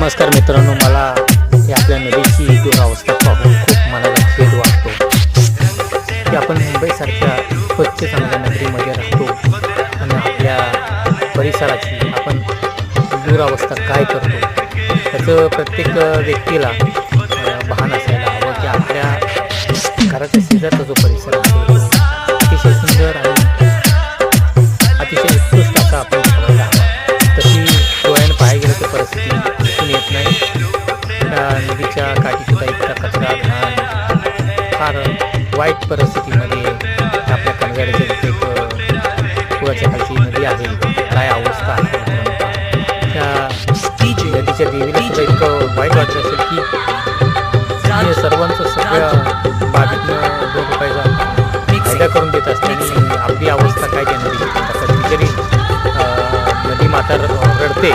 नमस्कार मित्रांनो मला ही आपल्या नदीची दुरावस्था पाहून खूप मनाला खेद वाटतो की आपण मुंबईसारख्या स्वच्छ चांगल्या नगरीमध्ये राहतो आणि आपल्या परिसराची आपण दुरावस्था काय करतो त्याचं प्रत्येक व्यक्तीला भान असायला हवं की आपल्या घराच्या शेजारचा जो परिसर आहे दिसून येत नाही. नदीच्या काठीसुद्धा इतका कचरा घाण. फार वाईट परिस्थितीमध्ये आपल्या कणगाडीचं जिथे एक पुराच्या खालची नदी आहे. काय अवस्था आहे त्या नदीच्या देवीला सुद्धा इतकं वाईट वाटत असेल की सर्वांचं सगळ्या बागेतनं दोन रुपयाचा फायदा करून देत असताना आपली अवस्था काय त्या नदीची? तसं नदी माता रडते.